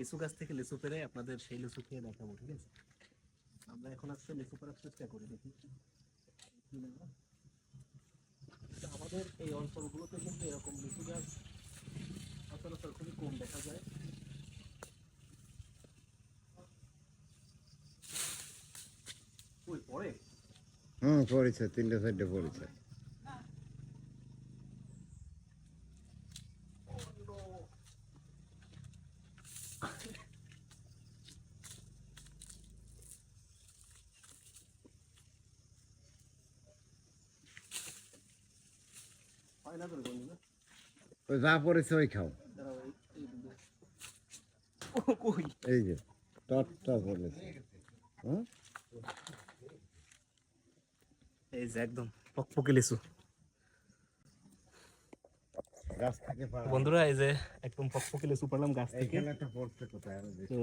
লিচু গাছ থেকে লিচু পেরে আপনাদের সেই লিচু খেয়ে দেখাবো, ঠিক আছে? আমরা এখন আজকে লিচু করার চেষ্টা করি, দেখি। আমাদের এই অঞ্চলগুলোতে কিন্তু এরকম লিচু গাছ সচরাচর খুবই কম দেখা যায়। হুম, পড়েছে, তিনটে চারটে পড়েছে। ওই যা পড়েছে ওই খাও। এই যে টটটা পড়েছে। এই যে একদম পকপকে লিচু। গাছ থেকে পাড়া। বন্ধুরা এই যে একদম পকপকে লিচু পারলাম গাছ থেকে। তো